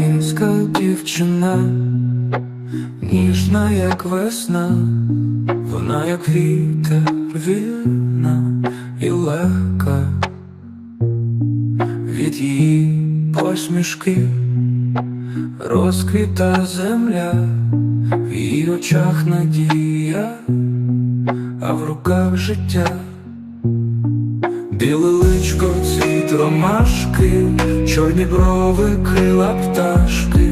українська дівчина, ніжна, як весна, вона як вітер вільна і легка від її посмішки розквіта земля, в її очах надія, а в руках життя. Біле личко, ромашки, чорні брови, крила пташки,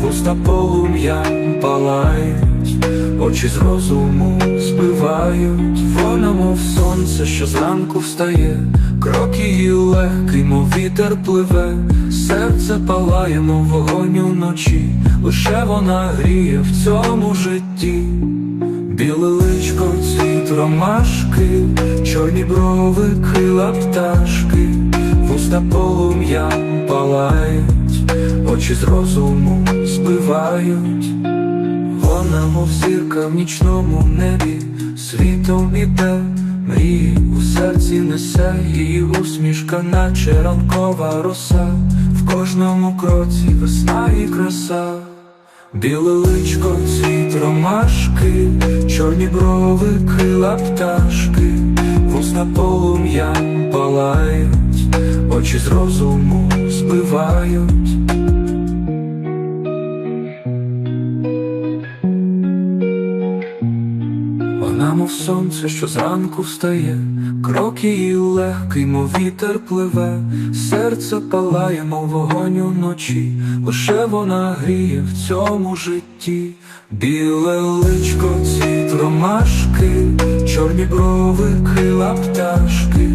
вуста полум'ям палають, очі з розуму збивають, вона, мов сонце, що зранку встає, крок її легкий, мов вітер пливе, серце палає, мов вогонь уночі, лише вона гріє в цьому житті. Біле личко, цвіт ромашки, чорні брови, крила пташки, вуста полум'ям палають, очі з розуму збивають, вона, мов зірка в нічному небі, світом іде, мрії у серці несе її усмішка, наче ранкова роса, в кожному кроці весна і краса. Біле личко, цвіт ромашки, чорні брови, крила пташки, вуста полум'ям палають, очі з розуму збивають. Вона, мов сонце, що зранку встає, крок її легкий, мов вітер пливе, серце палає, мов вогонь уночі, лише вона гріє в цьому житті, біле личко, цвіт ромашки, чорні брови, крила пташки,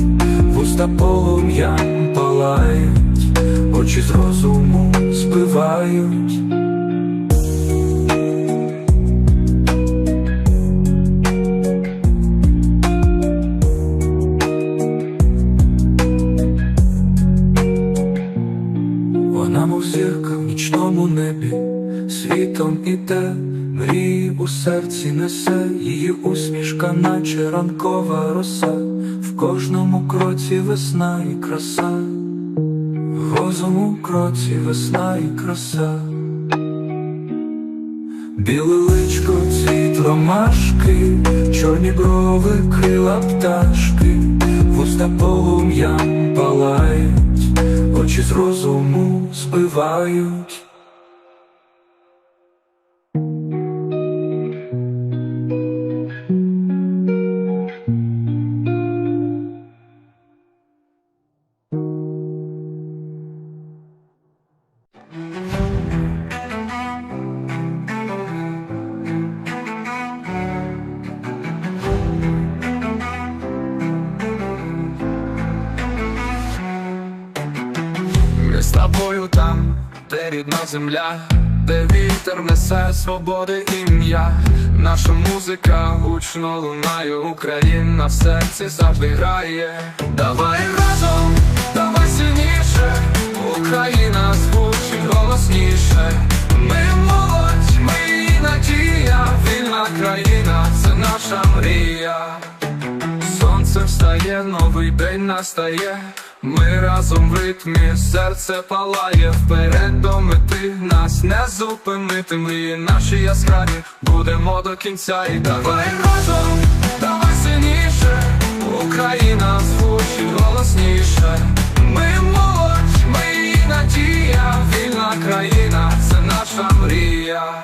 вуста полум'ям палають, очі з розуму збивають. Вона, мов зірка в нічному небі, світом іде, мрії у серці несе, її усмішка, наче ранкова роса, в кожному кроці весна і краса, в у кроці весна і краса. Біле личко, цвіт ромашки, чорні брови, крила пташки, вуста полум'ям палають, очі з розуму збивають. Ми з тобою там, де рідна земля, де вітер несе свободи ім'я. Наша музика гучно лунає, Україна в серці завжди. Давай разом, давай сильніше, Україна звучить голосніше. Ми молодь, ми її надія, вільна країна, це наша мрія. Сонце встає, новий день настає. Ми разом в ритмі, серце палає вперед до мети, нас не зупинити, мрії наші яскраві, будемо до кінця і давай разом, давай сильніше, Україна звучить голосніше. Ми молодь, ми її надія, вільна країна, це наша мрія.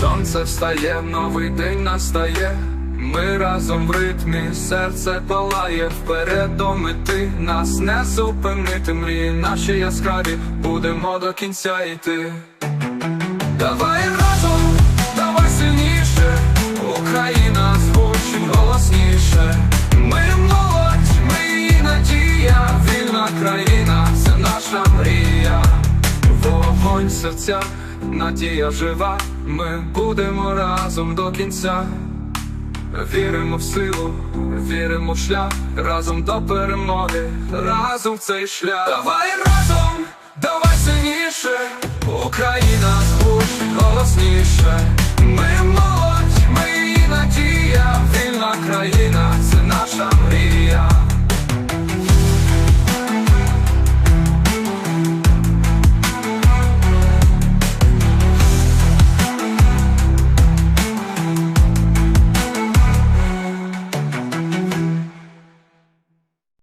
Сонце встає, новий день настає. Ми разом в ритмі, серце палає вперед до мети, нас не зупинити, мрії наші яскраві, будемо до кінця йти. Давай разом, давай сильніше, Україна звучить голосніше. Ми молодь, ми її надія, вільна країна, це наша мрія. Вогонь серця, надія жива, ми будемо разом до кінця. Віримо в силу, віримо в шлях, разом до перемоги, разом в цей шлях. Давай разом, давай сильніше, Україна звучить голосніше. Ми молоді,